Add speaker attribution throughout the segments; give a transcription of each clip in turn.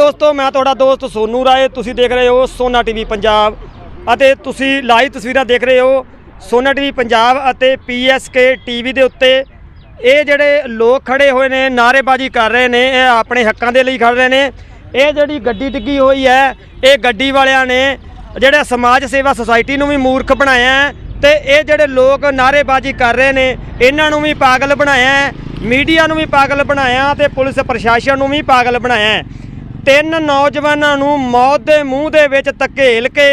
Speaker 1: ਦੋਸਤੋ, ਮੈਂ ਤੁਹਾਡਾ ਦੋਸਤ ਸੋਨੂ ਰਾਏ। ਤੁਸੀਂ ਦੇਖ ਰਹੇ ਹੋ ਸੋਨਾ ਟੀਵੀ ਪੰਜਾਬ। ਅਤੇ ਤੁਸੀਂ ਲਾਈਵ ਤਸਵੀਰਾਂ ਦੇਖ ਰਹੇ ਹੋ ਸੋਨਾ ਟੀਵੀ ਪੰਜਾਬ ਅਤੇ ਪੀਐਸਕੇ ਟੀਵੀ ਦੇ ਉੱਤੇ। ਇਹ ਜਿਹੜੇ ਲੋਕ ਖੜੇ ਹੋਏ ਨੇ, ਨਾਅਰੇਬਾਜ਼ੀ ਕਰ ਰਹੇ ਨੇ, ਇਹ ਆਪਣੇ ਹੱਕਾਂ ਦੇ ਲਈ ਖੜ ਰਹੇ ਨੇ। ਇਹ ਜਿਹੜੀ ਗੱਡੀ ਡਿੱਗੀ ਹੋਈ ਹੈ, ਇਹ ਗੱਡੀ ਵਾਲਿਆਂ ਨੇ ਜਿਹੜਾ ਸਮਾਜ ਸੇਵਾ ਸੁਸਾਇਟੀ ਨੂੰ ਵੀ ਮੂਰਖ ਬਣਾਇਆ ਹੈ ਤੇ ਇਹ ਜਿਹੜੇ ਲੋਕ ਨਾਅਰੇਬਾਜ਼ੀ ਕਰ ਰਹੇ ਨੇ, ਇਹਨਾਂ ਨੂੰ ਵੀ ਪਾਗਲ ਬਣਾਇਆ ਹੈ, ਮੀਡੀਆ ਨੂੰ ਵੀ ਪਾਗਲ ਬਣਾਇਆ ਤੇ ਪੁਲਿਸ ਪ੍ਰਸ਼ਾਸਨ ਨੂੰ ਵੀ ਪਾਗਲ ਬਣਾਇਆ ਤਿੰਨ ਨੌਜਵਾਨਾਂ ਨੂੰ ਮੌਤ ਦੇ ਮੂੰਹ ਦੇ ਵਿੱਚ ਧਕੇਲ ਕੇ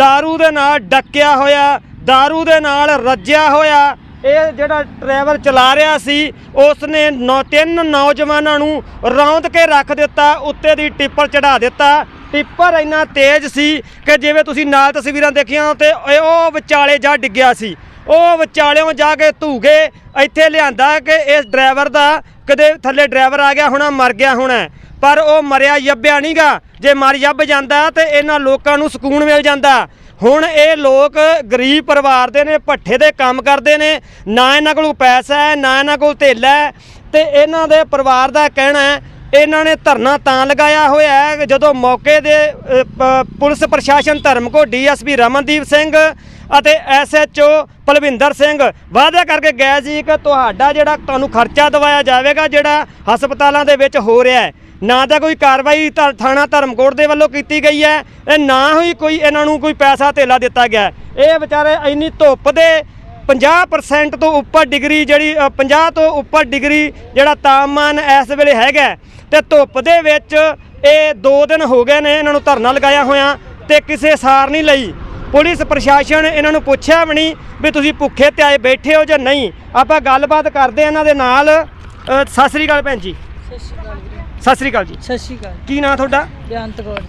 Speaker 1: दारू ਦੇ ਨਾਲ ਡੱਕਿਆ ਹੋਇਆ दारू ਦੇ ਨਾਲ ਰੱਜਿਆ ਹੋਇਆ ਇਹ ਜਿਹੜਾ ਡਰਾਈਵਰ ਚਲਾ ਰਿਹਾ ਸੀ ਉਸ ਨੇ ਨੌ ਤਿੰਨ ਨੌਜਵਾਨਾਂ ਨੂੰ ਰੌਂਦ ਕੇ ਰੱਖ ਦਿੱਤਾ ਉੱਤੇ ਦੀ ਟਿੱਪਰ ਚੜਾ ਦਿੱਤਾ ਟਿੱਪਰ ਇੰਨਾ ਤੇਜ਼ ਸੀ ਕਿ ਜਿਵੇਂ ਤੁਸੀਂ ਨਾਲ ਤਸਵੀਰਾਂ ਦੇਖੀਆਂ ਤੇ ਇਹ ਉਹ ਵਿਚਾਲੇ ਜਾ ਡਿੱਗਿਆ ਸੀ ਉਹ ਵਿਚਾਲਿਓਂ ਜਾ ਕੇ ਧੂਗੇ ਇੱਥੇ ਲਿਆਂਦਾ ਕਿ ਇਸ ਡਰਾਈਵਰ ਦਾ ਕਦੇ ਥੱਲੇ ਡਰਾਈਵਰ ਆ ਗਿਆ ਹੋਣਾ ਮਰ ਗਿਆ ਹੋਣਾ। ਪਰ ਉਹ ਮਰਿਆ ਯੱਬਿਆ ਨਹੀਂਗਾ ਜੇ ਮਰ ਯੱਬ ਜਾਂਦਾ ਤੇ ਇਹਨਾਂ ਲੋਕਾਂ ਨੂੰ ਸਕੂਨ ਮਿਲ ਜਾਂਦਾ। ਹੁਣ ਇਹ ਲੋਕ ਗਰੀਬ ਪਰਿਵਾਰ ਦੇ ਨੇ ਭੱਠੇ ਦੇ ਕੰਮ ਕਰਦੇ ਨੇ। ਨਾ ਇਹਨਾਂ ਕੋਲ ਪੈਸਾ ਹੈ ਨਾ ਇਹਨਾਂ ਕੋਲ ਧੇਲਾ ਹੈ। ਤੇ ਇਹਨਾਂ ਦੇ ਪਰਿਵਾਰ ਦਾ ਕਹਿਣਾ ਹੈ ਇਹਨਾਂ ਨੇ ਧਰਨਾ ਤਾਂ ਲਗਾਇਆ ਹੋਇਆ ਹੈ ਜਦੋਂ ਮੌਕੇ ਦੇ ਅ, ਪ- ਪੁਲਿਸ ਪ੍ਰਸ਼ਾਸਨ ਧਰਮਕੋਟ ਡੀਐਸਪੀ ਰਮਨਦੀਪ ਸਿੰਘ ਅਤੇ ਐਸਐਚਓ ਪਲਵਿੰਦਰ ਸਿੰਘ ਵਾਅਦਾ ਕਰਕੇ ਗਏ ਸੀ ਕਿ ਤੁਹਾਡਾ ਜਿਹੜਾ ਤੁਹਾਨੂੰ ਖਰਚਾ ਦਵਾਇਆ ਜਾਵੇਗਾ ਜਿਹੜਾ ਹਸਪਤਾਲਾਂ ਦੇ ਵਿੱਚ ਹੋ ਰਿਹਾ ਹੈ ਨਾ ਤਾਂ ਕੋਈ ਕਾਰਵਾਈ ਧਾ- ਥਾਣਾ ਧਰਮਕੋਟ ਦੇ ਵੱਲੋਂ ਕੀਤੀ ਗਈ ਹੈ ਇਹ ਨਾ ਹੀ ਕੋਈ ਇਹਨਾਂ ਨੂੰ ਕੋਈ ਪੈਸਾ ਧੇਲਾ ਦਿੱਤਾ ਗਿਆ ਇਹ ਵਿਚਾਰੇ ਇੰਨੀ ਧੁੱਪ ਦੇ 50% ਤੋਂ ਉੱਪਰ ਡਿਗਰੀ ਜਿਹੜੀ ਅ, 50 ਤੋਂ ਉੱਪਰ ਡਿਗਰੀ ਜਿਹੜਾ ਤਾਪਮਾਨ ਇਸ ਵੇਲੇ ਹੈਗਾ ਹੈ, ਤੇ ਧੁੱਪ ਦੇ ਵਿੱਚ ਇਹ 2 ਦਿਨ ਹੋ ਗਏ ਨੇ ਇਹਨਾਂ ਨੂੰ ਧਰਨਾ ਲਗਾਇਆ ਹੋਇਆ ਤੇ ਕਿਸੇ ਸਾਰ ਨਹੀਂ ਲਈ। ਪੁਲਿਸ ਪ੍ਰਸ਼ਾਸਨ ਇਹਨਾਂ ਨੂੰ ਪੁੱਛਿਆ ਵੀ ਨਹੀਂ ਵੀ ਤੁਸੀਂ ਭੁੱਖੇ ਤੇ ਆਏ ਬੈਠੇ ਹੋ ਜਾਂ ਨਹੀਂ। ਆਪਾਂ ਗੱਲਬਾਤ ਕਰਦੇ ਹਾਂ ਇਹਨਾਂ ਦੇ ਨਾਲ। ਅ, ਸਤਿ ਸ੍ਰੀ ਅਕਾਲ ਭੈਣ ਜੀ।
Speaker 2: ਸਤਿ ਸ਼੍ਰੀ ਅਕਾਲ ਵੀਰੇ।
Speaker 1: ਸਤਿ ਸ੍ਰੀ ਅਕਾਲ ਜੀ।
Speaker 2: ਸਤਿ ਸ਼੍ਰੀ ਅਕਾਲ।
Speaker 1: ਕੀ ਨਾਂ ਤੁਹਾਡਾ?
Speaker 2: ਬੇਅੰਤ ਕੌਰ।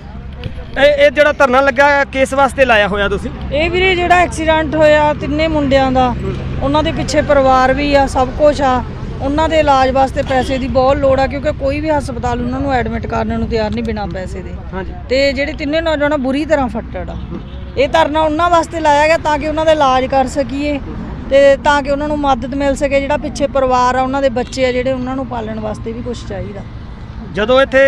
Speaker 1: ਇਹ ਇਹ ਜਿਹੜਾ ਧਰਨਾ ਲੱਗਾ ਕਿਸ ਵਾਸਤੇ ਲਾਇਆ ਹੋਇਆ ਤੁਸੀਂ?
Speaker 2: ਇਹ ਵੀਰੇ ਜਿਹੜਾ ਐਕਸੀਡੈਂਟ ਹੋਇਆ ਤਿੰਨੇ ਮੁੰਡਿਆਂ ਦਾ ਉਹਨਾਂ ਦੇ ਪਿੱਛੇ ਪਰਿਵਾਰ ਵੀ ਆ ਸਭ ਕੁਝ ਆ। ਉਹਨਾਂ ਦੇ ਇਲਾਜ ਵਾਸਤੇ ਪੈਸੇ ਦੀ ਬਹੁਤ ਲੋੜ ਆ ਕਿਉਂਕਿ ਕੋਈ ਵੀ ਹਸਪਤਾਲ ਉਹਨਾਂ ਨੂੰ ਐਡਮਿਟ ਕਰਨ ਨੂੰ ਤਿਆਰ ਨਹੀਂ ਬਿਨਾਂ ਪੈਸੇ ਦੇ।
Speaker 1: ਹਾਂਜੀ।
Speaker 2: ਤੇ ਜਿਹੜੇ ਤਿੰਨੇ ਨੌਜਵਾਨ ਆ, ਬੁਰੀ ਤਰ੍ਹਾਂ ਫੱਟੜ ਆ। ਇਹ ਧਰਨਾ ਉਹਨਾਂ ਵਾਸਤੇ ਲਾਇਆ ਗਿਆ ਤਾਂ ਕਿ ਉਹਨਾਂ ਦਾ ਇਲਾਜ ਕਰ ਸਕੀਏ ਤੇ ਤਾਂ ਕਿ ਉਹਨਾਂ ਨੂੰ ਮਦਦ ਮਿਲ ਸਕੇ ਜਿਹੜਾ ਪਿੱਛੇ ਪਰਿਵਾਰ ਆ ਉਹਨਾਂ ਦੇ ਬੱਚੇ ਆ ਜਿਹੜੇ ਉਹਨਾਂ ਨੂੰ ਪਾਲਣ ਵਾਸਤੇ ਵੀ ਕੁਝ ਚਾਹੀਦਾ।
Speaker 1: ਜਦੋਂ ਇੱਥੇ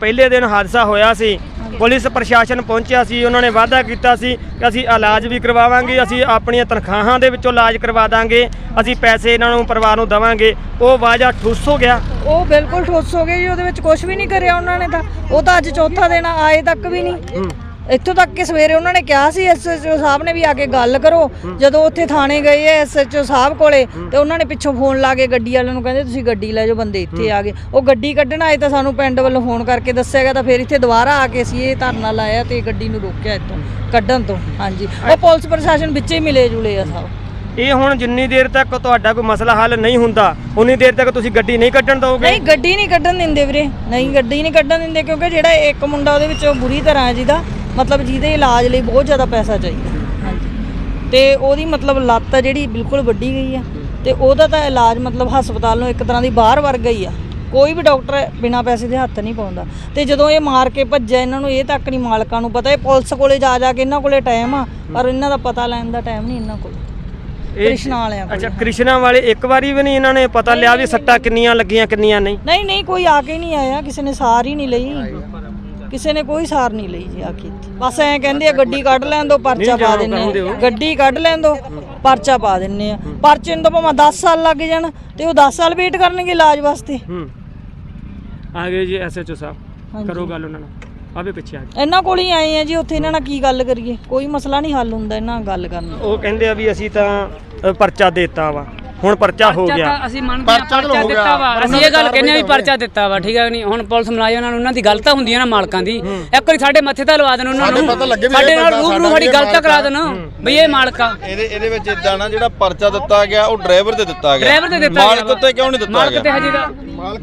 Speaker 1: ਪਹਿਲੇ ਦਿਨ ਹਾਦਸਾ ਹੋਇਆ ਸੀ ਪੁਲਿਸ ਪ੍ਰਸ਼ਾਸਨ ਪਹੁੰਚਿਆ ਸੀ ਉਹਨਾਂ ਨੇ ਵਾਅਦਾ ਕੀਤਾ ਸੀ ਕਿ ਅਸੀਂ ਇਲਾਜ ਵੀ ਕਰਵਾਵਾਂਗੇ ਅਸੀਂ ਆਪਣੀਆਂ ਤਨਖਾਹਾਂ ਦੇ ਵਿੱਚੋਂ ਇਲਾਜ ਕਰਵਾ ਦਾਂਗੇ ਅਸੀਂ ਪੈਸੇ ਇਹਨਾਂ ਨੂੰ ਪਰਿਵਾਰ ਨੂੰ ਦੇਵਾਂਗੇ। ਉਹ ਵਾਅਦਾ ਠੁੱਸ ਹੋ ਗਿਆ।
Speaker 2: ਉਹ ਬਿਲਕੁਲ ਠੋਸ ਹੋ ਗਏ ਜੀ ਉਹਦੇ ਵਿੱਚ ਕੁਝ ਵੀ ਨਹੀਂ ਕਰਿਆ ਉਹਨਾਂ ਨੇ ਤਾਂ। ਉਹ ਤਾਂ ਅੱਜ ਚੌਥਾ ਦਿਨ ਆਏ ਤੱਕ ਵੀ ਨਹੀਂ। ਇੱਥੋਂ ਤੱਕ ਕਿ ਸਵੇਰੇ ਉਹਨਾਂ ਨੇ ਕਿਹਾ ਸੀ ਐਸਐਚਓ ਸਾਹਿਬ ਨੇ ਵੀ ਆ ਕੇ ਗੱਲ ਕਰੋ। ਜਦੋਂ ਉੱਥੇ ਥਾਣੇ ਗਏ ਐਸਐਚਓ ਸਾਹਿਬ ਕੋਲੇ ਤੇ ਉਹਨਾਂ ਨੇ ਪਿੱਛੋਂ ਫੋਨ ਲਾ ਕੇ ਗੱਡੀ ਵਾਲਿਆਂ ਨੂੰ ਕਹਿੰਦੇ ਤੁਸੀਂ ਗੱਡੀ ਲੈ ਜਾਓ ਬੰਦੇ ਇੱਥੇ ਆ ਗਏ। ਉਹ ਗੱਡੀ ਕੱਢਣ ਆਏ ਤਾਂ ਸਾਨੂੰ ਪਿੰਡ ਵੱਲੋਂ ਫੋਨ ਕਰਕੇ ਦੱਸਿਆ ਗਿਆ ਤਾਂ ਫਿਰ ਇੱਥੇ ਦੁਬਾਰਾ ਆ ਕੇ ਅਸੀਂ ਇਹ ਧਰਨਾ ਲਾਇਆ ਤੇ ਗੱਡੀ ਨੂੰ ਰੋਕਿਆ ਇੱਥੋਂ ਕੱਢਣ ਤੋਂ ਹਾਂਜੀ। ਉਹ ਪੁਲਿਸ ਪ੍ਰਸ਼ਾਸਨ ਵਿੱਚੇ ਹੀ ਮਿਲੇ ਜੁਲੇ ਆ ਸਭ।
Speaker 1: ਇਹ ਹੁਣ ਜਿੰਨੀ ਦੇਰ ਤੱਕ ਤੁਹਾਡਾ ਕੋਈ ਮਸਲਾ ਹੱਲ ਨਹੀਂ ਹੁੰਦਾ ਉਨੀ ਦੇਰ ਤੱਕ ਤੁਸੀਂ ਗੱਡੀ ਨਹੀਂ ਕੱਢਣ ਦਿਓਗੇ
Speaker 2: ਨਹੀਂ ਗੱਡੀ ਨਹੀਂ ਕੱਢਣ ਦਿੰਦੇ ਵੀਰੇ। ਨਹੀਂ ਗੱਡੀ ਨਹੀਂ ਕੱਢਣ ਦਿੰਦੇ ਕਿਉਂਕਿ ਜਿਹੜਾ ਇੱਕ ਮੁੰਡਾ ਉਹਦੇ ਵਿੱਚੋਂ ਬੁਰੀ ਤਰ੍ਹਾਂ ਜਿਹਦਾ ਮਤਲਬ ਜਿਹਦੇ ਇਲਾਜ ਲਈ ਬਹੁਤ ਜ਼ਿਆਦਾ ਪੈਸਾ ਚਾਹੀਦਾ। ਹਾਂਜੀ। ਤੇ ਉਹਦੀ ਮਤਲਬ ਲੱਤ ਆ ਜਿਹੜੀ ਬਿਲਕੁਲ ਵੱਡੀ ਗਈ ਆ। ਤੇ ਉਹਦਾ ਤਾਂ ਇਲਾਜ ਮਤਲਬ ਹਸਪਤਾਲ ਨੂੰ ਇੱਕ ਤਰ੍ਹਾਂ ਦੀ ਬਾਹਰ ਵਰਗਾ ਹੀ ਆ। ਕੋਈ ਵੀ ਡਾਕਟਰ ਬਿਨਾਂ ਪੈਸੇ ਦੇ ਹੱਥ ਨਹੀਂ ਪਾਉਂਦਾ। ਤੇ ਜਦੋਂ ਇਹ ਮਾਰ ਕੇ ਭੱਜਿਆ ਇਹਨਾਂ ਨੂੰ ਇਹ ਤੱਕ ਨਹੀਂ ਮਾਲਕਾਂ ਨੂੰ ਪਤਾ। ਇਹ ਪੁਲਿਸ ਕੋਲੇ ਜਾ ਜਾ ਕੇ ਇਹਨਾਂ ਕੋਲੇ ਟਾਈਮ ਆ ਪਰ ਇਹਨਾਂ ਦਾ ਪਤਾ ਲੈਣ ਦਾ ਟਾਈਮ ਨਹੀਂ ਇਹਨਾਂ ਕੋਲ। ਕ੍ਰਿਸ਼ਨਾ ਵਾਲਿਆਂ ਕੋਲ।
Speaker 1: ਅੱਛਾ ਕ੍ਰਿਸ਼ਨਾ ਵਾਲੇ ਇੱਕ ਵਾਰੀ ਵੀ ਨਹੀਂ ਇਹਨਾਂ ਨੇ ਪਤਾ ਲਿਆ ਵੀ ਸੱਟਾਂ ਕਿੰਨੀਆਂ ਲੱਗੀਆਂ ਕਿੰਨੀਆਂ ਨਹੀਂ?
Speaker 2: ਨਹੀਂ ਨਹੀਂ ਕੋਈ ਆ ਕੇ ਨਹੀਂ ਆਇਆ। ਕਿਸੇ ਨੇ ਸਾਰ ਹੀ ਨਹੀਂ ਲਈ। ਕਿਸੇ ਨੇ ਕੋਈ ਸਾਰ ਨਹੀਂ ਲਈ ਜੀ ਆ। ਬਸ ਐਂ ਕਹਿੰਦੇ ਆ ਗੱਡੀ ਕੱਢ ਲੈਣ ਦੋ ਪਰਚਾ ਪਾ ਦਿੰਨੇ ਆ। ਗੱਡੀ ਕੱਢ ਲੈਣ ਦੋ ਪਰਚਾ ਪਾ ਦਿੰਨੇ ਆ। ਪਰਚੇ ਨੂੰ ਤਾਂ ਭਾਵੇਂ 10 ਸਾਲ ਲੱਗ ਜਾਣ ਤੇ ਉਹ 10 ਸਾਲ ਵੇਟ ਕਰਨਗੇ ਇਲਾਜ ਵਾਸਤੇ।
Speaker 1: ਹੂੰ। ਆ ਗਏ ਜੀ ਐਸਐਚਓ ਸਾਹਿਬ। ਕਰੋ ਗੱਲ ਉਹਨਾਂ ਨਾਲ। ਆਵੇ ਪਿੱਛੇ ਆ ਗਏ
Speaker 2: ਇਹਨਾਂ ਕੋਲ ਹੀ ਆਏ ਆ ਜੀ ਉੱਥੇ ਇਹਨਾਂ ਨਾਲ ਕੀ ਗੱਲ ਕਰੀਏ? ਕੋਈ ਮਸਲਾ ਨਹੀਂ ਹੱਲ ਹੁੰਦਾ ਇਹਨਾਂ ਨਾਲ ਗੱਲ ਕਰਨ।
Speaker 1: ਉਹ ਕਹਿੰਦੇ ਆ ਵੀ ਅਸੀਂ ਤਾਂ ਪਰਚਾ ਦੇਤਾ ਵਾ। ਹੁਣ ਪਰਚਾ ਹੋ
Speaker 3: ਪਰਚਾ
Speaker 1: ਗਿਆ।
Speaker 3: ਤਾਂ ਅਸੀਂ ਮੰਨਦੇ ਹਾਂ
Speaker 4: ਪਰਚਾ ਤਾਂ
Speaker 3: ਪਰਚਾ
Speaker 4: ਹੋ ਗਿਆ।
Speaker 3: ਦਿੱਤਾ ਵਾ।
Speaker 4: ਪਰ
Speaker 3: ਅਸੀਂ ਇਹ ਗੱਲ ਕਹਿੰਦੇ ਆ ਵੀ ਪਰਚਾ ਦਿੱਤਾ ਵਾ ਠੀਕ ਹੈ ਨਹੀਂ? ਹੁਣ ਪੁਲਿਸ ਮੁਲਾਜ਼ਮਾਂ ਨਾਲ ਉਹਨਾਂ ਦੀ ਗਲਤਾਂ ਹੁੰਦੀਆਂ ਨਾ ਮਾਲਕਾਂ ਦੀ। ਇੱਕ ਵਾਰੀ ਸਾਡੇ ਮੱਥੇ ਤਾਂ ਲਵਾ ਦੇਣ ਉਹਨਾਂ
Speaker 4: ਸਾਡੇ
Speaker 3: ਨੂੰ।
Speaker 4: ਪਤਾ ਲੱਗੇ ਵੀ
Speaker 3: ਸਾਡੇ
Speaker 4: ਇਹ
Speaker 3: ਨਾਲ
Speaker 4: ਬੰਦਾ
Speaker 3: ਰੂਬਰੂ
Speaker 4: ਸਾਡਾ
Speaker 3: ਸਾਡੀ ਗਲਤਾਂ ਕਰਾ ਦੇਣ। ਬਈ ਇਹ ਮਾਲਕਾ
Speaker 5: ਇਹਦੇ ਇਹਦੇ ਵਿੱਚ ਇਦਾਂ ਨਾ ਜਿਹੜਾ ਪਰਚਾ ਦਿੱਤਾ ਗਿਆ ਉਹ ਡਰਾਈਵਰ ਤੇ ਦਿੱਤਾ ਗਿਆ।
Speaker 3: ਡਰਾਈਵਰ ਤੇ ਦਿੱਤਾ ਗਿਆ
Speaker 5: ਮਾਲਕ ਉੱਤੇ ਕਿਉਂ ਨਹੀਂ ਦਿੱਤਾ
Speaker 3: ਮਾਲਕ ਤੇ
Speaker 5: ਗਿਆ
Speaker 3: ਹਜੇ ਦਾ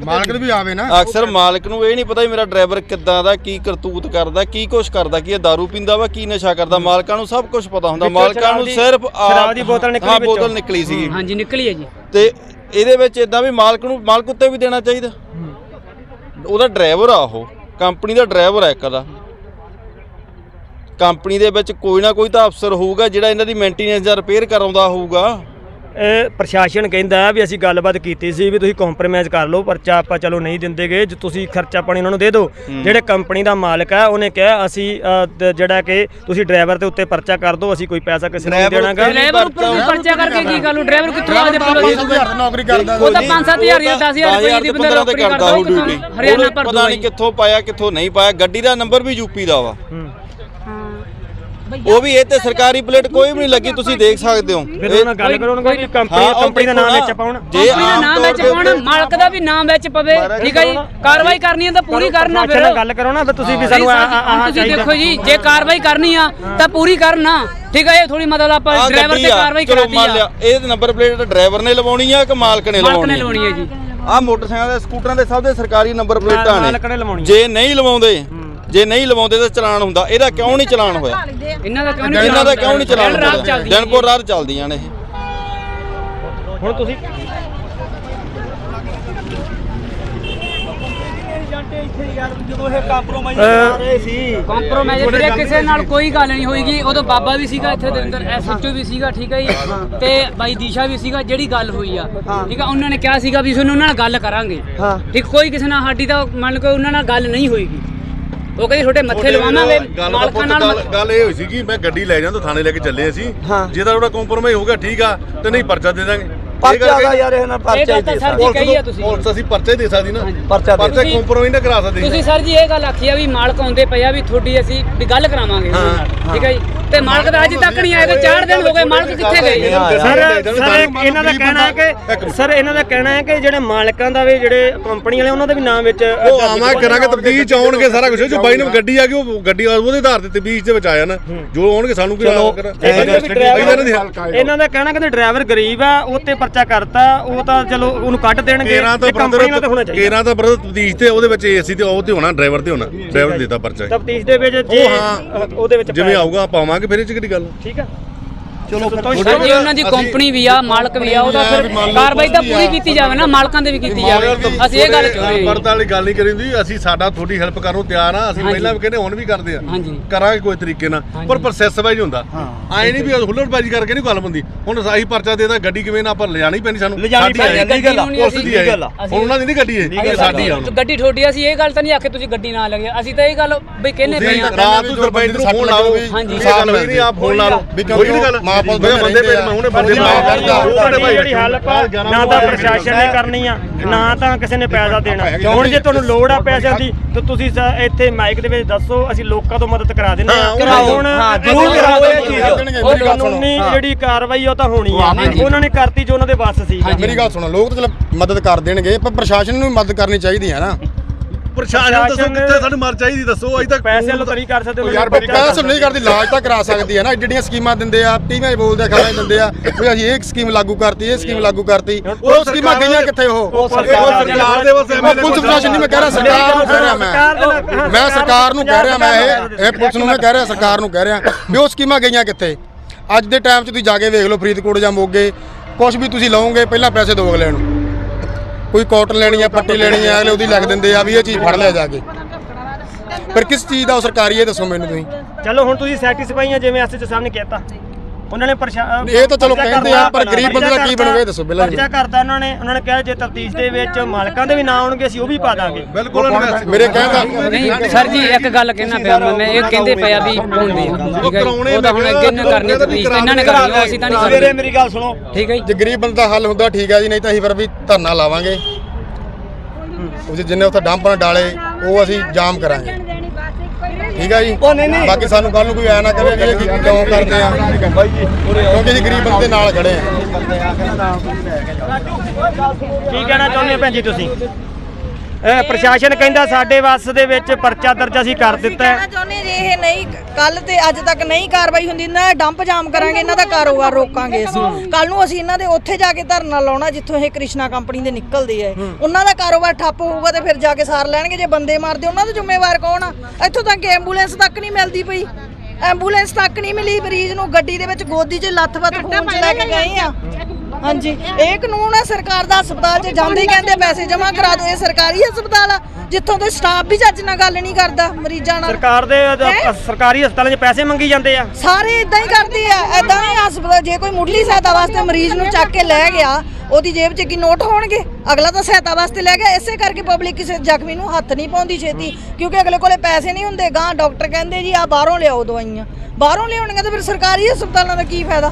Speaker 4: ਮਾਲਕ ਵੀ ਆਵੇ ਨਾ।
Speaker 5: ਅਕਸਰ ਮਾਲਕ ਨੂੰ ਇਹ ਨਹੀਂ ਪਤਾ ਵੀ ਮੇਰਾ ਡਰਾਈਵਰ ਕਿੱਦਾਂ ਦਾ ਕੀ ਕਰਤੂਤ ਕਰਦਾ ਕੀ ਕੁਛ ਕਰਦਾ ਕੀ ਇਹ दारू ਪੀਂਦਾ ਵਾ ਕੀ ਨਸ਼ਾ ਕਰਦਾ। ਮਾਲਕਾਂ ਨੂੰ ਸਭ ਕੁਝ ਪਤਾ ਹੁੰਦਾ।
Speaker 1: ਵਿੱਚੋਂ
Speaker 5: ਮਾਲਕਾਂ ਨੂੰ
Speaker 1: ਸ਼ਰਾਬ ਦੀ-
Speaker 5: ਸਿਰਫ ਆਪ-
Speaker 1: ਸ਼ਰਾਬ ਦੀ ਬੋਤਲ ਨਿਕਲੀ
Speaker 5: ਹਾਂ
Speaker 1: ਵਿੱਚੋਂ।
Speaker 5: ਬੋਤਲ ਨਿਕਲੀ ਸੀਗੀ।
Speaker 3: ਹਾਂਜੀ ਨਿਕਲੀ ਹੈ ਜੀ।
Speaker 5: ਤੇ ਇਹਦੇ ਵਿੱਚ ਇਦਾਂ ਵੀ ਮਾਲਕ ਨੂੰ, ਮਾਲਕ ਉੱਤੇ ਵੀ ਦੇਣਾ ਚਾਹੀਦਾ। ਉਹਦਾ ਡਰਾਈਵਰ ਆ ਉਹ। ਕੰਪਨੀ ਦਾ ਡਰਾਈਵਰ ਆ ਇੱਕ ਦਾ। ਕੰਪਨੀ ਦੇ ਵਿੱਚ ਕੋਈ ਨਾ ਕੋਈ ਤਾਂ ਅਫਸਰ ਹੋਊਗਾ ਜਿਹੜਾ ਇਹਨਾਂ ਦੀ ਮੇਨਟੇਨੈਂਸ ਜਾਂ ਰਿਪੇਅਰ ਕਰਾਉਂਦਾ ਹੋਊਗਾ।
Speaker 1: ਪ੍ਰਸ਼ਾਸਨ ਕਹਿੰਦਾ ਵੀ ਅਸੀਂ ਗੱਲਬਾਤ ਕੀਤੀ ਸੀ ਵੀ ਤੁਸੀਂ ਕੰਪਰੋਮਾਈਜ਼ ਕਰ ਲਓ ਪਰਚਾ ਆਪਾਂ ਚਲੋ ਨਹੀਂ ਦਿੰਦੇਗੇ ਜੇ ਤੁਸੀਂ ਖਰਚਾ ਪਾਣੀ ਉਹਨਾਂ ਨੂੰ ਦੇ ਦਿਓ। ਜਿਹੜੇ ਕੰਪਨੀ ਦਾ ਮਾਲਕ ਹੈ ਉਹਨੇ ਕਿਹਾ ਅਸੀਂ ਅ, ਜਿਹੜਾ ਕਿ ਤੁਸੀਂ ਡਰਾਈਵਰ ਦੇ ਉੱਤੇ ਪਰਚਾ ਕਰ ਦਿਓ ਅਸੀਂ ਕੋਈ ਪੈਸਾ ਕਿਸੇ ਨੂੰ ਨਹੀਂ ਦੇਣਾਗਾ।
Speaker 5: ਉੱਤੇ
Speaker 3: ਡਰਾਈਵਰ ਉੱਪਰ ਵੀ ਪਰਚਾ ਕਰਕੇ ਕੀ ਕਰ ਲੂ ਡਰਾਈਵਰ ਕਿੱਥੋਂ ਆ
Speaker 4: ਡਰਾਈਵਰ
Speaker 3: ਜਾਵੇ
Speaker 4: 5000 ਦੀ ਨੌਕਰੀ ਕਰਦਾ
Speaker 3: ਉਹ ਤਾਂ 5-7000 ਜਾਂ 10000 ਰੁਪਏ ਦੀ ਬੰਦਾ ਨੌਕਰੀ ਕਰਦਾ ਉਹ ਕਿੱਥੋਂ? ਹਰਿਆਣਾ ਭਰ
Speaker 5: ਪਤਾ ਨਹੀਂ ਕਿੱਥੋਂ ਪਾਇਆ ਕਿੱਥੋਂ ਨਹੀਂ ਪਾਇਆ ਗੱਡੀ ਦਾ ਨੰਬਰ ਵੀ ਯੂਪੀ ਦਾ ਵਾ। ਉਹ ਵੀ ਇਹ ਤੇ ਸਰਕਾਰੀ ਪਲੇਟ ਕੋਈ ਵੀ ਨਹੀਂ ਲੱਗੀ ਤੁਸੀਂ ਦੇਖ ਸਕਦੇ ਹੋ।
Speaker 1: ਫਿਰ ਉਹਨਾਂ ਨਾਲ ਗੱਲ ਕਰੋ ਉਹਨਾਂ ਕੋਲ ਕੰਪਨੀ ਦਾ ਨਾਮ ਵਿੱਚ ਪਾਉਣ।
Speaker 5: ਜੇ
Speaker 3: ਕੰਪਨੀ ਦਾ ਨਾਮ ਵਿੱਚ ਪਾਉਣ ਮਾਲਕ ਦਾ ਵੀ ਨਾਮ ਵਿੱਚ ਪਵੇ ਠੀਕ ਹੈ ਜੀ ਕਾਰਵਾਈ ਕਰਨੀ ਹੈ ਤਾਂ ਪੂਰੀ ਕਰਨਾ ਫਿਰ।
Speaker 1: ਗੱਲ ਕਰੋ ਨਾ ਫਿਰ ਤੁਸੀਂ ਵੀ ਸਾਨੂੰ ਆਹ
Speaker 3: ਤੁਸੀਂ ਦੇਖੋ ਜੀ ਜੇ ਕਾਰਵਾਈ ਕਰਨੀ ਆ ਤਾਂ ਪੂਰੀ ਕਰਨਾ ਠੀਕ ਹੈ ਇਹ ਥੋੜੀ ਮਤਲਬ ਆਪਾਂ ਡਰਾਈਵਰ ਤੇ
Speaker 5: ਆ,
Speaker 3: ਕਾਰਵਾਈ ਕਰਾਤੀ
Speaker 5: ਮੰਨ
Speaker 3: ਆ
Speaker 5: ਲਿਆ ਇਹ ਨੰਬਰ ਪਲੇਟ ਡਰਾਈਵਰ ਨੇ ਲਵਾਉਣੀ ਆ ਕਿ ਮਾਲਕ ਨੇ
Speaker 3: ਮਾਲਕ
Speaker 5: ਲਵਾਉਣੀ
Speaker 3: ਨੇ ਲਵਾਉਣੀ ਹੈ ਜੀ।
Speaker 5: ਆ ਮੋਟਰਸਾਈਕਲ ਦੇ ਸਕੂਟਰਾਂ ਦੇ ਸਭ ਦੇ ਸਰਕਾਰੀ ਨੰਬਰ ਪਲੇਟਾਂ
Speaker 1: ਮਾਲਕ ਨੇ
Speaker 5: ਜੇ ਨਹੀਂ ਲਵਾਉਂਦੇ ਜੇ ਨਹੀਂ ਲਵਾਉਂਦੇ ਤਾਂ ਚਲਾਨ ਹੁੰਦਾ। ਇਹਦਾ ਕਿਉਂ ਨਹੀਂ ਚਲਾਨ ਹੋਇਆ?
Speaker 3: ਇਹਨਾਂ ਦਾ ਕਿਉਂ ਨਹੀਂ
Speaker 5: ਇਹਨਾਂ ਦਾ ਕਿਉਂ ਨਹੀਂ ਚਲਾਨ
Speaker 3: ਦਿਨ ਰਾਤ
Speaker 5: ਹੁੰਦਾ
Speaker 3: ਚੱਲਦੀ ਹੈ
Speaker 5: ਦਿਨਪੁਰ ਰਾਤ ਚੱਲਦੀਆਂ ਨੇ ਇਹ।
Speaker 1: ਹੁਣ ਤੁਸੀਂ
Speaker 3: ਕੰਪਰੋਮਾਈਜ਼ ਵੀਰੇ ਕਿਸੇ ਨਾਲ ਕੋਈ ਗੱਲ ਨਹੀਂ ਹੋਈਗੀ। ਉਦੋਂ ਬਾਬਾ ਵੀ ਸੀਗਾ ਇੱਥੇ ਦੇ ਅੰਦਰ ਐਸਐਚਓ ਵੀ ਸੀਗਾ ਠੀਕ ਹੈ ਜੀ? ਤੇ ਬਾਈ ਦੀਸ਼ਾ ਵੀ ਸੀਗਾ ਜਿਹੜੀ ਗੱਲ ਹੋਈ ਆ। ਠੀਕ ਆ ਉਹਨਾਂ ਨੇ ਕਿਹਾ ਸੀਗਾ ਵੀ ਤੁਹਾਨੂੰ ਉਹਨਾਂ ਨਾਲ ਗੱਲ ਕਰਾਂਗੇ। ਠੀਕ ਕੋਈ ਕਿਸੇ ਨਾਲ ਸਾਡੀ ਤਾਂ ਮੰਨ ਕੇ ਉਹਨਾਂ ਨਾਲ ਗੱਲ ਨਹੀਂ ਹੋਈਗੀ। ਉਹ ਕਹਿੰਦੇ ਛੋਟੇ ਮੱਥੇ ਲਵਾਵਾਂਗੇ
Speaker 6: ਗੱਲ ਦਾ
Speaker 3: ਮਾਲਕਾਂ
Speaker 6: ਪੁੱਤ
Speaker 3: ਨਾਲ
Speaker 6: ਗੱਲ ਗੱਲ ਇਹ ਹੋਈ ਸੀ ਕਿ ਮੈਂ ਗੱਡੀ ਲੈ ਜਾਂਦਾ ਥਾਣੇ ਲੈ ਕੇ ਚੱਲੇ ਅਸੀਂ। ਜੇ ਤਾਂ ਉਹਦਾ ਕੰਪਰੋਮਾਈਜ਼ ਹੋ ਗਿਆ ਠੀਕ ਆ ਤੇ ਨਹੀਂ ਪਰਚਾ ਦੇ ਦਾਂਗੇ। ਪਰਚਾ ਦਾ ਯਾਰ
Speaker 3: ਇਹ ਗੱਲ ਤਾਂ ਸਰ ਜੀ ਕਹੀ ਆ ਤੁਸੀਂ।
Speaker 6: ਪੁਲਿਸ ਅਸੀਂ ਪਰਚਾ ਹੀ ਦੇ ਸਕਦੀ ਨਾ।
Speaker 3: ਪਰਚਾ
Speaker 6: ਪਰਚਾ
Speaker 3: ਤੁਸੀਂ-
Speaker 6: ਕੰਪਰੋਮਾਈਜ਼ ਨਾ ਕਰਾ ਸਕਦੀ
Speaker 3: ਤੁਸੀਂ ਸਰ ਜੀ ਇਹ ਗੱਲ ਆਖੀ ਆ ਵੀ ਮਾਲਕ ਆਉਂਦੇ ਪਏ ਆ ਵੀ ਤੁਹਾਡੀ ਅਸੀਂ ਵੀ ਗੱਲ ਕਰਾਵਾਂਗੇ। ਉਹਦੇ ਨਾਲ, ਠੀਕ ਹੈ ਜੀ? ਤੇ ਮਾਲਕ ਤਾਂ ਅਜੇ ਤੱਕ ਨਹੀਂ ਆਏ ਤੇ 4 ਦਿਨ ਹੋ ਗਏ ਮਾਲਕ ਕਿੱਥੇ ਗਏ?
Speaker 1: ਸਰ ਸਰ ਇਹਨਾਂ ਦਾ ਕਹਿਣਾ ਹੈ ਕਿ ਸਰ ਇਹਨਾਂ ਦਾ ਕਹਿਣਾ ਹੈ ਕਿ ਜਿਹੜੇ ਮਾਲਕਾਂ ਦਾ ਵੀ ਜਿਹੜੇ ਕੰਪਨੀ ਵਾਲੇ ਉਹਨਾਂ ਦੇ ਵੀ ਨਾਮ ਵਿੱਚ
Speaker 6: ਉਹ ਆਵਾਂ ਕਰਾਂਗੇ ਤਬਦੀਲ ਚ ਆਉਣਗੇ ਸਾਰਾ ਕੁਝ ਜੋ ਬਾਈ ਨੇ ਗੱਡੀ ਆ ਗਈ ਉਹ ਗੱਡੀ ਉਹਦੇ ਆਧਾਰ ਤੇ ਤਬਦੀਲ ਦੇ ਵਿੱਚ ਆਇਆ ਨਾ ਜੋ ਆਉਣਗੇ ਸਾਨੂੰ ਕੀ ਕਰਾਂ
Speaker 1: ਇਹਨਾਂ ਇਹਨਾਂ ਦਾ ਕਹਿਣਾ ਕਿ ਡਰਾਈਵਰ ਗਰੀਬ ਆ ਉਹ ਤੇ ਪਰਚਾ ਕਰਤਾ ਉਹ ਤਾਂ ਚਲੋ ਉਹਨੂੰ ਕੱਢ ਦੇਣਗੇ ਇਹ ਕੰਪਨੀ ਨਾਲ ਤਾਂ ਹੋਣਾ ਚਾਹੀਦਾ।
Speaker 6: ਕੇਰਾਂ ਤਾਂ ਬਰਦਰ ਤਬਦੀਲ ਤੇ ਉਹਦੇ ਵਿੱਚ ਏਸੀ ਤੇ ਉਹ ਤੇ ਹੋਣਾ ਡਰਾਈਵਰ ਤੇ ਹੋਣਾ ਡਰਾਈਵਰ ਦੇਤਾ ਪਰਚਾ।
Speaker 1: ਤਫਤੀਸ਼ ਦੇ ਵਿੱਚ ਜੇ
Speaker 6: ਉਹ ਹਾਂ।
Speaker 1: ਅ, ਉਹਦੇ ਵਿੱਚ
Speaker 6: ਜਿਵੇਂ ਆਊਗਾ ਪਾਵਾਂਗੇ ਫਿਰ ਇਹ ਚ ਕਿਹੜੀ ਗੱਲ
Speaker 1: ਠੀਕ ਆ।
Speaker 6: ਚਲੋ
Speaker 3: ਸਰ ਜੀ ਉਹਨਾਂ ਦੀ ਕੰਪਨੀ ਵੀ ਆ ਮਾਲਕ ਵੀ ਆ ਉਹਦਾ ਫਿਰ ਕਾਰਵਾਈ ਤਾਂ ਪੂਰੀ ਕੀਤੀ ਜਾਵੇ ਨਾ ਮਾਲਕਾਂ ਦੇ ਵੀ ਕੀਤੀ ਜਾਵੇ। ਅਸੀਂ ਇਹ ਗੱਲ ਚਾਹੁੰਦੇ ਹਾਂ
Speaker 6: ਪਰਦਾ ਵਾਲੀ ਗੱਲ ਨਹੀਂ ਕਰੀ ਹੁੰਦੀ ਅਸੀਂ ਸਾਡਾ ਤੁਹਾਡੀ ਹੈਲਪ ਕਰਨ ਨੂੰ ਤਿਆਰ ਆ ਅਸੀਂ ਪਹਿਲਾਂ ਵੀ ਕਹਿੰਦੇ ਹੁਣ ਵੀ ਕਰਦੇ ਆ।
Speaker 3: ਹਾਂਜੀ।
Speaker 6: ਕਰਾਂਗੇ ਕੋਈ ਤਰੀਕੇ ਨਾਲ ਪਰ ਪ੍ਰੋਸੈਸ ਵਾਈਜ਼ ਹੁੰਦਾ। ਐ ਨਹੀਂ ਵੀ ਹੁੱਲੜਬਾਜੀ ਕਰਕੇ ਨਹੀਂ ਗੱਲ ਬੰਦੀ ਹੁਣ ਸਾਹੀ ਪਰਚਾ ਦੇਦਾ ਗੱਡੀ ਕਿਵੇਂ ਨਾ ਪਰ ਲਿਜਾਣੀ ਪੈਣੀ ਸਾਨੂੰ।
Speaker 3: ਲਿਜਾਣੀ ਪੈਣੀ, ਨਹੀਂ
Speaker 6: ਪੁਲਿਸ ਦੀ ਹੈ ਹੁਣ ਉਹਨਾਂ ਦੀ ਨਹੀਂ ਗੱਡੀ ਹੈ ਇਹ ਸਾਡੀ ਆ ਹੁਣ
Speaker 3: ਗੱਡੀ ਠੋਡੀ ਅਸੀਂ ਇਹ ਗੱਲ ਤਾਂ ਨਹੀਂ ਆਖੇ ਤੁਸੀਂ ਗੱਡੀ ਨਾ ਲਗੇ ਅਸੀਂ ਤਾਂ ਇਹ ਗੱਲ ਬਈ ਕਹਿੰਨੇ ਪਏ ਆ।
Speaker 6: ਰਾਤ ਨੂੰ ਸਰਪੰਚ ਨੂੰ ਫੋਨ ਲਾਓ
Speaker 3: ਹਾਂਜੀ।
Speaker 6: ਇਹ ਗੱਲ ਨਹੀਂ ਆਪ ਫੋਨ ਲਾ ਲਓ।
Speaker 4: ਵੀ
Speaker 6: ਨਹੀਂ ਗੱਲ।
Speaker 4: ਮਾਂ
Speaker 6: ਮੇਰੇ ਬੰਦੇ ਭੇਜ ਮੈਂ ਹੁਣੇ ਬੰਦੇ ਮਾਰ ਕਰਦਾ
Speaker 1: ਜਿਹੜੀ ਹੈਲਪ ਨਾ ਤਾਂ ਪ੍ਰਸ਼ਾਸਨ ਨੇ ਕਰਨੀ ਆ ਨਾ ਤਾਂ ਕਿਸੇ ਨੇ ਪੈਸਾ ਦੇਣਾ। ਹੁਣ ਜੇ ਤੁਹਾਨੂੰ ਲੋੜ ਆ ਪੈਸਿਆਂ ਦੀ ਤਾਂ ਤੁਸੀਂ ਇੱਥੇ ਮਾਈਕ ਦੇ ਵਿੱਚ ਦੱਸੋ ਅਸੀਂ ਲੋਕਾਂ ਤੋਂ ਮਦਦ ਕਰਾ ਦਿੰਦੇ
Speaker 6: ਹਾਂ,
Speaker 1: ਆ। ਹੁਣ ਜ਼ਰੂਰ
Speaker 3: ਚੀਜ਼।
Speaker 1: ਉਹ ਕਾਨੂੰਨੀ ਜਿਹੜੀ ਕਾਰਵਾਈ ਉਹ ਤਾਂ ਹੋਣੀ ਆ। ਉਹਨਾਂ ਨੇ ਕਰਤੀ ਜੋ ਉਹਨਾਂ ਦੇ ਵੱਸ ਸੀ
Speaker 4: ਮੇਰੀ ਗੱਲ ਸੁਣੋ ਲੋਕ ਤਾਂ ਮਦਦ ਕਰ ਦੇਣਗੇ ਪਰ ਪ੍ਰਸ਼ਾਸਨ ਨੂੰ ਵੀ ਮਦਦ ਕਰਨੀ ਚਾਹੀਦੀ ਹੈ ਨਾ।
Speaker 6: ਪ੍ਰਸ਼ਾਸਨ ਦੱਸੋ ਕਿੱਥੇ ਸਾਨੂੰ ਮਾਰ ਚਾਹੀਦੀ ਦੱਸੋ ਅਜੇ ਤੱਕ
Speaker 1: ਪੈਸੇ ਲੋ ਤਰੀ ਕਰ ਸਕਦੇ ਹੋ
Speaker 4: ਯਾਰ ਪੈਸੇ ਨਹੀਂ ਕਰਦੀ ਇਲਾਜ ਤਾਂ ਕਰਾ ਸਕਦੀ ਹੈ ਨਾ ਜਿਹੜੀਆਂ ਸਕੀਮਾਂ ਦਿੰਦੇ ਆ ਟੀਵੇਂ ਬੋਲਦੇ ਖਾਣੇ ਦਿੰਦੇ ਆ ਵੀ ਅਸੀਂ ਇਹ ਸਕੀਮ ਲਾਗੂ ਕਰਤੀ ਇਹ ਸਕੀਮ ਲਾਗੂ ਕਰਤੀ ਉਹ ਸਕੀਮਾਂ ਗਈਆਂ ਕਿੱਥੇ ਉਹ?
Speaker 6: ਸਰਕਾਰ ਦੇ ਬਸ
Speaker 4: ਉਹ ਪੁਲਿਸ ਪ੍ਰਸ਼ਾਸਨ ਨਹੀਂ ਮੈਂ ਕਹਿ ਰਿਹਾ ਸਰਕਾਰ ਨੂੰ ਕਹਿ ਰਿਹਾ ਮੈਂ। ਮੈਂ ਸਰਕਾਰ ਨੂੰ ਕਹਿ ਰਿਹਾ ਮੈਂ ਇਹ ਇਹ ਪੁਲਿਸ ਨੂੰ ਮੈਂ ਕਹਿ ਰਿਹਾ ਸਰਕਾਰ ਨੂੰ ਕਹਿ ਰਿਹਾ ਵੀ ਉਹ ਸਕੀਮਾਂ ਗਈਆਂ ਕਿੱਥੇ? ਅੱਜ ਦੇ ਟਾਈਮ 'ਚ ਤੁਸੀਂ ਜਾ ਕੇ ਵੇਖ ਲਓ ਫਰੀਦਕੋਟ ਜਾਂ ਮੋਗੇ ਕੁਝ ਵੀ ਤੁਸੀਂ ਲਓਗੇ ਪਹਿਲਾਂ ਪੈਸੇ ਦਿਓ ਅਗਲੇ ਨੂੰ। ਕੋਈ ਕਾਟਨ ਲੈਣੀ ਆ, ਪੱਟੀ ਲੈਣੀ ਆ, ਅਗਲੇ ਉਹਦੀ ਲੱਗ ਦਿੰਦੇ ਆ ਵੀ ਇਹ ਚੀਜ਼ ਫੜ ਲਿਆ ਜਾ ਕੇ। ਪਰ ਕਿਸ ਚੀਜ਼ ਦਾ ਉਹ ਸਰਕਾਰੀ, ਇਹ ਦੱਸੋ ਮੈਨੂੰ ਤੁਸੀਂ।
Speaker 1: ਚਲੋ ਹੁਣ ਤੁਸੀਂ ਸੈਟੀਸਫਾਈ ਆ ਜਿਵੇਂ ਐਸਐਚ ਸਾਹਿਬ ਨੇ ਕਹਿਤਾ ਉਹਨਾਂ ਨੇ ਪ੍ਰਸ਼ਾ-
Speaker 4: ਇਹ ਤਾਂ ਚਲੋ ਕਹਿੰਦੇ ਆ, ਪਰ ਗਰੀਬ ਬੰਦੇ ਦਾ ਕੀ ਬਣੂਗਾ ਦੱਸੋ ਪਹਿਲਾਂ
Speaker 1: ਪਰਚਾ ਕਰਤਾ ਉਹਨਾਂ ਨੇ ਉਹਨਾਂ ਨੇ ਕਿਹਾ ਜੇ ਤਫਤੀਸ਼ ਦੇ ਵਿੱਚ ਮਾਲਕਾਂ ਦੇ ਵੀ ਨਾਂ ਆਉਣਗੇ ਅਸੀਂ ਉਹ ਵੀ ਪਾ ਦਾਂਗੇ।
Speaker 6: ਬਿਲਕੁਲ
Speaker 4: ਮੇਰੇ ਕਹਿਣ
Speaker 3: ਨਹੀਂ ਸਰ ਜੀ ਇੱਕ ਗੱਲ ਕਹਿਣਾ ਪਿਆ ਮੈਂ ਇਹ ਕਹਿੰਦੇ ਪਿਆ ਵੀ ਠੀਕ ਹੈ ਉਹ ਤਾਂ ਹੁਣ ਅੱਗੇ ਨਾ ਕਰਨੀ ਤਬਦੀਸ਼ ਇਹਨਾਂ ਨੇ ਉਹ ਅਸੀਂ ਤਾਂ ਨਹੀਂ ਕਰਦੇ।
Speaker 1: ਮੇਰੀ ਗੱਲ ਸੁਣੋ।
Speaker 3: ਠੀਕ ਹੈ ਜੀ।
Speaker 4: ਜੇ ਗਰੀਬ ਬੰਦਾ ਹੱਲ ਹੁੰਦਾ ਠੀਕ ਹੈ ਜੀ ਨਹੀਂ ਤਾਂ ਅਸੀਂ ਫਿਰ ਵੀ ਧਰਨਾ ਲਾਵਾਂਗੇ। ਉਹ ਜਿੰਨੇ ਉੱਥੇ ਡੰਪ ਨਾ ਡਾਲੇ ਉਹ ਅਸੀਂ ਜਾਮ ਕਰਾਂਗੇ। ਠੀਕ ਹੈ ਜੀ? ਬਾਕੀ ਸਾਨੂੰ ਕੱਲ ਨੂੰ ਕੋਈ ਐ ਨਾ ਕਵੇ ਵੀ ਇਹ ਕੀ ਕਿਉਂ ਕਰਦੇ ਆ। ਕਿਉਂਕਿ ਜੀ ਗਰੀਬ ਬੰਦੇ ਨਾਲ ਖੜੇ ਆ।
Speaker 1: ਕੀ ਕਹਿਣਾ ਚਾਹੁੰਦੇ ਹੋ ਭੈਣ ਜੀ ਤੁਸੀਂ? ਪ੍ਰਸ਼ਾਸਨ ਕਹਿੰਦਾ ਸਾਡੇ ਵੱਸ ਦੇ ਵਿੱਚ ਪਰਚਾ ਦਰਜ ਅਸੀਂ ਕਰ ਦਿੱਤਾ ਹੈ।
Speaker 2: ਕਹਿਣਾ ਚਾਹੁੰਦੇ ਜੇ ਇਹ ਨਹੀਂ ਕੱਲ ਤੇ ਅੱਜ ਤੱਕ ਨਹੀਂ ਕਾਰਵਾਈ ਹੁੰਦੀ ਨਾ ਡੰਪ ਜਾਮ ਕਰਾਂਗੇ ਇਹਨਾਂ ਦਾ ਕਾਰੋਬਾਰ ਰੋਕਾਂਗੇ ਅਸੀਂ। ਕੱਲ ਨੂੰ ਅਸੀਂ ਇਹਨਾਂ ਦੇ ਉੱਥੇ ਜਾ ਕੇ ਧਰਨਾ ਲਾਉਣਾ ਜਿੱਥੋਂ ਇਹ ਕ੍ਰਿਸ਼ਨਾ ਕੰਪਨੀ ਦੇ ਨਿਕਲਦੇ ਆ। ਉਹਨਾਂ ਦਾ ਕਾਰੋਬਾਰ ਠੱਪ ਹੋਊਗਾ ਤੇ ਫਿਰ ਜਾ ਕੇ ਸਾਰ ਲੈਣਗੇ ਜੇ ਬੰਦੇ ਮਾਰਦੇ ਉਹਨਾਂ ਦਾ ਜ਼ਿੰਮੇਵਾਰ ਕੌਣ ਆ? ਇੱਥੋਂ ਤੱਕ ਐਂਬੂਲੈਂਸ ਤੱਕ ਨਹੀਂ ਮਿਲਦੀ ਪਈ। ਐਂਬੂਲੈਂਸ ਤੱਕ ਨਹੀਂ ਮਿਲੀ ਮਰੀਜ਼ ਨੂੰ ਗੱਡੀ ਦੇ ਵਿੱਚ ਗੋਦੀ 'ਚ ਲੱਥ-ਵੱਥ ਖੂਨ ਚ ਲੈ ਕੇ ਗਏ ਆ। ਹਾਂਜੀ। ਇਹ ਕਾਨੂੰਨ ਹੈ ਸਰਕਾਰ ਦਾ ਹਸਪਤਾਲ 'ਚ ਜਾਂਦੇ ਹੀ ਕਹਿੰਦੇ ਪੈਸੇ ਜਮ੍ਹਾਂ ਕਰਾ ਦਿਓ ਇਹ ਸਰਕਾਰੀ ਹਸਪਤਾਲ ਆ ਜਿੱਥੋਂ ਤੋਂ ਸਟਾਫ ਵੀ ਚੱਜ ਨਾਲ ਗੱਲ ਨਹੀਂ ਕਰਦਾ ਮਰੀਜ਼ਾਂ ਨਾਲ।
Speaker 1: ਸਰਕਾਰ ਦੇ ਸਰਕਾਰੀ ਹਸਪਤਾਲਾਂ 'ਚ ਪੈਸੇ ਮੰਗੀ ਜਾਂਦੇ ਆ।
Speaker 2: ਸਾਰੇ ਇਦਾਂ ਹੀ ਕਰਦੇ ਆ ਇਦਾਂ ਹੀ ਹਸਪਤਾਲ ਜੇ ਕੋਈ ਮੁੱਢਲੀ ਸਹਾਇਤਾ ਵਾਸਤੇ ਮਰੀਜ਼ ਨੂੰ ਚੱਕ ਕੇ ਲੈ ਗਿਆ ਉਹਦੀ ਜੇਬ 'ਚ ਕੀ ਨੋਟ ਹੋਣਗੇ? ਅਗਲਾ ਤਾਂ ਸਹਾਇਤਾ ਵਾਸਤੇ ਲੈ ਗਿਆ ਇਸੇ ਕਰਕੇ ਪਬਲਿਕ ਕਿਸੇ ਜ਼ਖਮੀ ਨੂੰ ਹੱਥ ਨਹੀਂ ਪਾਉਂਦੀ ਛੇਤੀ ਕਿਉਂਕਿ ਅਗਲੇ ਕੋਲੇ ਪੈਸੇ ਨਹੀਂ ਹੁੰਦੇ ਗਾਂ ਡਾਕਟਰ ਕਹਿੰਦੇ ਜੀ ਆ ਬਾਹਰੋਂ ਲਿਆਓ ਦਵਾਈਆਂ। ਬਾਹਰੋਂ ਲਿਆਉਣੀਆਂ ਤਾਂ ਫਿਰ ਸਰਕਾਰੀ ਹਸਪਤਾਲਾਂ ਦਾ ਕੀ ਫਾਇਦਾ?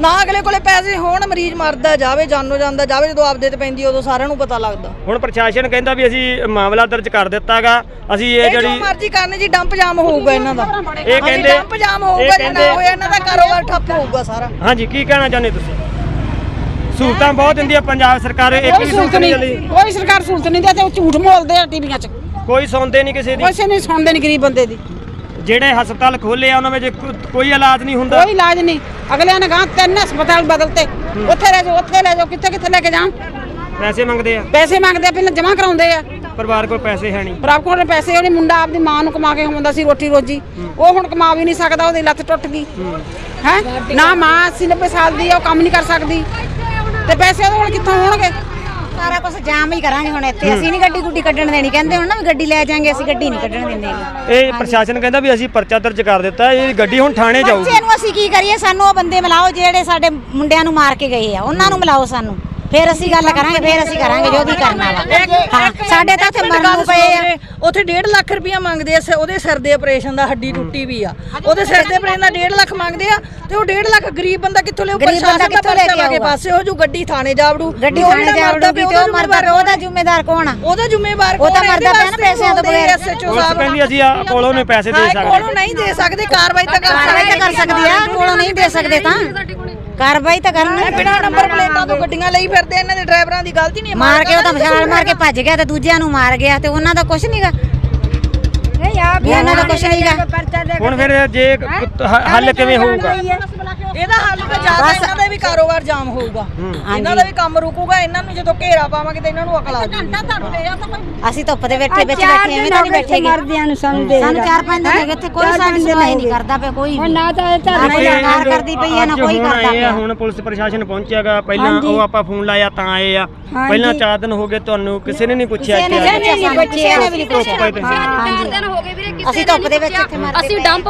Speaker 2: ਨਾ ਅਗਲੇ ਕੋਲੇ ਪੈਸੇ ਹੋਣ ਮਰੀਜ਼ ਮਰਦਾ ਜਾਵੇ ਜਾਨੋ ਜਾਂਦਾ ਜਾਵੇ ਜਦੋਂ ਆਪਦੇ ਤੇ ਪੈਂਦੀ ਉਦੋਂ ਸਾਰਿਆਂ ਨੂੰ ਪਤਾ ਲੱਗਦਾ।
Speaker 1: ਹੁਣ ਪ੍ਰਸ਼ਾਸਨ ਕਹਿੰਦਾ ਵੀ ਅਸੀਂ ਮਾਮਲਾ ਦਰਜ ਕਰ ਦਿੱਤਾਗਾ ਅਸੀਂ ਇਹ ਜਿਹੜੀ
Speaker 2: ਮਰਜ਼ੀ ਕਰਨ ਜੀ ਡੰਪ ਜਾਮ ਹੋਊਗਾ ਇਹਨਾਂ ਦਾ।
Speaker 1: ਇਹ ਕਹਿੰਦੇ
Speaker 2: ਡੰਪ ਜਾਮ ਹੋਊਗਾ ਜੇ
Speaker 1: ਕਹਿੰਦੇ
Speaker 2: ਨਾ ਹੋਇਆ ਇਹਨਾਂ ਦਾ ਕਾਰੋਬਾਰ ਠੱਪ ਹੋਊਗਾ ਸਾਰਾ।
Speaker 1: ਹਾਂਜੀ ਕੀ ਕਹਿਣਾ ਚਾਹੁੰਦੇ ਤੁਸੀਂ? ਸਹੂਲਤਾਂ ਬਹੁਤ ਦਿੰਦੀ ਆ ਪੰਜਾਬ ਸਰਕਾਰ ਇੱਕ ਵੀ
Speaker 7: ਸਹੂਲਤ
Speaker 1: ਨਹੀਂ
Speaker 7: ਕੋਈ ਸਰਕਾਰ ਸਹੂਲਤ ਨਹੀਂ ਦੇ ਤੇ ਉਹ ਝੂਠ ਬੋਲਦੇ ਆ ਟੀਵੀਆਂ 'ਚ।
Speaker 1: ਕੋਈ ਸੁਣਦੇ ਨਹੀਂ ਕਿਸੇ ਦੀ।
Speaker 7: ਕਿਸੇ ਨਹੀਂ ਸੁਣਦੇ ਨਹੀਂ ਗਰੀਬ ਬੰਦੇ ਦੀ।
Speaker 1: ਜਿਹੜੇ ਹਸਪਤਾਲ ਖੋਲੇ ਆ ਉਹਨਾਂ ਵਿੱਚ ਕੋਈ ਇਲਾਜ ਨਹੀਂ ਹੁੰਦਾ।
Speaker 7: ਕੋਈ ਇਲਾਜ ਨਹੀਂ। ਅਗਲਿਆਂ ਨੇ ਗਾਂ ਤਿੰਨ ਹਸਪਤਾਲ ਬਦਲਤੇ। ਉੱਥੇ ਲੈ ਜਾਓ ਉੱਥੇ ਲੈ ਜਾਓ ਕਿੱਥੇ ਕਿੱਥੇ ਲੈ ਕੇ ਜਾਣ?
Speaker 1: ਪੈਸੇ ਮੰਗਦੇ ਆ।
Speaker 7: ਪੈਸੇ ਮੰਗਦੇ ਆ ਪਹਿਲਾਂ ਜਮ੍ਹਾਂ ਕਰਾਉਂਦੇ ਆ।
Speaker 1: ਪਰਿਵਾਰ ਕੋਲ ਪੈਸੇ ਹੈ ਨਹੀਂ।
Speaker 7: ਪ੍ਰਾਪ ਕੋਲ ਪੈਸੇ ਉਹਨੇ ਮੁੰਡਾ ਆਪਦੀ ਮਾਂ ਨੂੰ ਕਮਾ ਕੇ ਖਵਾਉਂਦਾ ਸੀ ਰੋਟੀ ਰੋਜੀ। ਉਹ ਹੁਣ ਕਮਾ ਵੀ ਨਹੀਂ ਸਕਦਾ ਉਹਦੀ ਲੱਤ ਟੁੱਟ ਗਈ। ਹੈ? ਨਾ ਮਾਂ 80 90 ਸਾਲ ਦੀ ਆ ਉਹ ਕੰਮ ਨਹੀਂ ਕਰ ਸਕਦੀ। ਤੇ ਪੈਸੇ ਉਹਦੇ ਕੋਲ ਕਿੱਥੋਂ ਹੋਣਗੇ?
Speaker 8: ਸਾਰਾ ਕੁਝ ਜਾਮ ਹੀ ਕਰਾਂਗੇ ਹੁਣ ਇੱਥੇ। ਅਸੀਂ ਨਹੀਂ ਗੱਡੀ ਗੁੱਡੀ ਕੱਢਣ ਦੇਣੀ। ਕਹਿੰਦੇ ਹੁਣ ਨਾ ਵੀ ਗੱਡੀ ਲੈ ਜਾਾਂਗੇ ਅਸੀਂ ਗੱਡੀ ਨਹੀਂ ਕੱਢਣ ਦਿੰਦੇ ਹੈਗੇ।
Speaker 1: ਇਹ ਪ੍ਰਸ਼ਾਸਨ ਕਹਿੰਦਾ ਵੀ ਅਸੀਂ ਪਰਚਾ ਦਰਜ ਕਰ ਦਿੱਤਾ ਇਹ ਗੱਡੀ ਹੁਣ ਥਾਣੇ ਜਾਊਗੀ।
Speaker 8: ਬੱਚੇ ਨੂੰ ਅਸੀਂ ਕੀ ਕਰੀਏ? ਸਾਨੂੰ ਉਹ ਬੰਦੇ ਮਿਲਾਓ ਜਿਹੜੇ ਸਾਡੇ ਮੁੰਡਿਆਂ ਨੂੰ ਮਾਰ ਕੇ ਗਏ ਆ। ਉਹਨਾਂ ਨੂੰ ਮਿਲਾਓ ਸਾਨੂੰ। ਫਿਰ ਅਸੀਂ ਗੱਲ ਕਰਾਂਗੇ ਫਿਰ ਅਸੀਂ ਕਰਾਂਗੇ ਜੋ ਵੀ ਕਰਨਾ ਵਾ। ਹਾਂ ਸਾਡੇ ਤਾਂ ਇੱਥੇ ਮਰਨ ਨੂੰ ਪਏ ਆ।
Speaker 2: ਉੱਥੇ 1.5 ਲੱਖ ਰੁਪਇਆ ਮੰਗਦੇ ਆ ਸ- ਉਹਦੇ ਸਿਰ ਦੇ ਆਪਰੇਸ਼ਨ ਦਾ ਹੱਡੀ ਟੁੱਟੀ ਵੀ ਆ। ਉਹਦੇ ਸਿਰ ਦੇ ਆਪਰੇਸ਼ਨ ਦਾ 1.5 ਲੱਖ ਮੰਗਦੇ ਆ ਤੇ ਉਹ 1.5 ਲੱਖ ਗਰੀਬ ਬੰਦਾ ਕਿੱਥੋਂ ਲਿਆਊ?
Speaker 8: ਗਰੀਬ ਬੰਦਾ
Speaker 2: ਪ੍ਰਸ਼ਾਸਨ ਦਾ
Speaker 8: ਕਿੱਥੋਂ ਲੈ
Speaker 2: ਪਰਚਾ
Speaker 8: ਕੇ ਆਊਗਾ?
Speaker 2: ਪਾਸੇ ਹੋ ਜੂ ਗੱਡੀ ਥਾਣੇ ਜਾਵੜੂ।
Speaker 8: ਗੱਡੀ ਥਾਣੇ ਜਾ ਤੇ ਉਹ ਮਰਦਾ ਪਿਆ ਉਹਦਾ ਜ਼ਿੰਮੇਦਾਰ ਕੌਣ ਆ?
Speaker 2: ਉਹਦਾ ਜ਼ਿੰਮੇਵਾਰ
Speaker 8: ਉਹ ਤਾਂ? ਮਰਦਾ ਪਿਆ ਨਾ ਪੈਸਿਆਂ ਤੋਂ ਬਗੈਰ।
Speaker 2: SHO
Speaker 1: ਪੁਲਿਸ
Speaker 2: ਸਾਹਿਬ
Speaker 1: ਕਹਿੰਦੀ ਅਸੀਂ ਆ ਕੋਲੋਂ ਨਹੀਂ ਪੈਸੇ ਦੇ
Speaker 2: ਹਾਂ,
Speaker 1: ਸਕਦੇ।
Speaker 2: ਕੋਲੋਂ ਨਹੀਂ ਦੇ ਸਕਦੇ ਕਾਰਵਾਈ ਤਾਂ ਕਰ
Speaker 8: ਕਾਰਵਾਈ ਤਾਂ
Speaker 2: ਸਕਦੇ
Speaker 8: ਕਰ ਸਕਦੀ ਆ ਕੋਲੋਂ ਨਹੀਂ ਦੇ ਸਕਦੇ ਤਾਂ। ਕਾਰਵਾਈ ਤਾਂ ਕਰਨੀ
Speaker 2: ਬਿਨਾ ਨੰਬਰ ਪਲੇਟਾਂ ਤੋਂ ਗੱਡੀਆਂ ਲਈ ਫਿਰਦੇ ਇਹਨਾਂ ਦੇ ਡਰਾਈਵਰਾਂ ਦੀ ਗਲਤੀ ਨਹੀਂ ਹੈ।
Speaker 8: ਮਾਰ ਕੇ ਉਹ ਤਾਂ ਮਸ਼ਾਲ ਮਾਰ ਕੇ ਭੱਜ ਗਿਆ ਤੇ ਦੂਜਿਆਂ ਨੂੰ ਮਾਰ ਗਿਆ ਤੇ ਉਹਨਾਂ ਦਾ ਕੁਝ ਨਹੀਂਗਾ ਵੀ ਉਹਨਾਂ ਦਾ ਕੁਝ ਨਹੀਂਗਾ
Speaker 1: ਹੁਣ ਫਿਰ ਜੇ ਹੱਲ ਕਿਵੇਂ ਹੋਊਗਾ?
Speaker 2: ਇਹਦਾ ਹੱਲ ਤਾਂ ਜ਼ਿਆਦਾ ਇਹਨਾਂ ਦਾ ਵੀ ਕਾਰੋਬਾਰ ਜਾਮ ਹੋਊਗਾ। ਇਹਨਾਂ ਦਾ ਵੀ ਕੰਮ ਰੁਕੂਗਾ ਇਹਨਾਂ ਨੂੰ ਜਦੋਂ ਘੇਰਾ ਪਾਵਾਂਗੇ ਤਾਂ ਇਹਨਾਂ ਨੂੰ ਅਕਲ ਆ ਜਾਊਗੀ।
Speaker 8: ਅਸੀਂ ਧੁੱਪ ਦੇ ਵਿੱਚ ਬੈਠੇ ਐਵੇਂ ਤਾਂ ਨਹੀਂ ਬੈਠੇਗੇ।
Speaker 9: ਮਰਦਿਆਂ ਨੂੰ ਸਾਨੂੰ ਦੇ
Speaker 8: ਸਾਨੂੰ ਚਾਰ ਪੰਜ ਦਿਨ ਹੋ? ਗਏ ਇੱਥੇ ਕੋਈ ਸਾਡੀ ਸੁਣਵਾਈ ਨਹੀਂ ਕਰਦਾ ਪਿਆ ਕੋਈ ਵੀ।
Speaker 9: ਨਾ ਤਾਂ ਇਹ
Speaker 8: ਨਾ ਕੋਈ ਸਰਕਾਰ ਕਰਦੀ। ਪਈ ਹੈ ਨਾ ਕੋਈ
Speaker 1: ਹੁਣ
Speaker 8: ਕਰਦਾ ਪਿਆ।
Speaker 1: ਹੁਣ ਪੁਲਿਸ ਪ੍ਰਸ਼ਾਸਨ ਪਹੁੰਚਿਆਗਾ ਪਹਿਲਾਂ ਉਹ ਆਪਾਂ ਫੋਨ ਲਾਇਆ ਤਾਂ ਆਏ ਆ। ਪਹਿਲਾਂ ਚਾਰ ਦਿਨ ਹੋ ਗਏ ਤੁਹਾਨੂੰ ਕਿਸੇ ਨੇ ਨਹੀਂ ਪੁੱਛਿਆ
Speaker 8: ਕਿਸੇ ਨੇ ਨਹੀਂ
Speaker 1: ਕੇ।
Speaker 8: ਪੁੱਛਿਆ ਕਿਸੇ ਨੇ ਵੀ ਨਹੀਂ ਪੁੱਛਿਆ।
Speaker 1: ਤੇ।
Speaker 8: ਹਾਂਜੀ
Speaker 10: ਦਿਨ ਹੋ ਗਏ ਵੀਰੇ ਕਿਸੇ
Speaker 8: ਅਸੀਂ ਧੁੱਪ ਦੇ ਵਿੱਚ। ਇੱਥੇ ਮਰਦੇ
Speaker 10: ਅਸੀਂ ਡੰਪ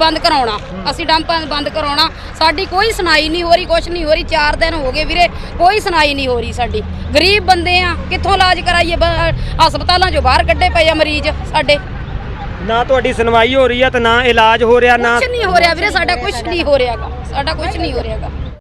Speaker 10: ਬੰਦ ਕਰਾਉਣਾ। ਅਸੀਂ ਡੰਪ ਬੰਦ ਕਰਾਉਣਾ ਸਾਡੀ ਕੋਈ ਸੁਣਾਈ ਨਹੀਂ ਹੋ ਰਹੀ ਕੁਛ ਨਹੀਂ ਹੋ ਰਹੀ 4 ਦਿਨ ਹੋ ਗਏ ਵੀਰੇ ਕੋਈ ਸੁਣਾਈ ਨਹੀਂ ਹੋ ਰਹੀ ਸਾਡੀ। ਗਰੀਬ ਬੰਦੇ ਆ ਕਿੱਥੋਂ ਇਲਾਜ ਕਰਾਈਏ ਹਸਪਤਾਲਾਂ ਚੋਂ ਬਾਹਰ ਕੱਢੇ ਪਏ ਆ ਮਰੀਜ਼ ਸਾਡੇ।
Speaker 1: ਨਾ ਤੁਹਾਡੀ ਸੁਣਵਾਈ ਹੋ ਰਹੀ ਆ ਤੇ ਨਾ ਇਲਾਜ ਹੋ ਰਿਹਾ ਨਾ
Speaker 10: ਕੁਛ ਨਹੀਂ ਹੋ ਰਿਹਾ ਵੀਰੇ ਸਾਡਾ ਕੁਛ ਨਹੀਂ ਹੋ ਰਿਹਾਗਾ ਸਾਡਾ ਕੁਛ ਨਹੀਂ ਹੋ ਰਿਹਾਗਾ।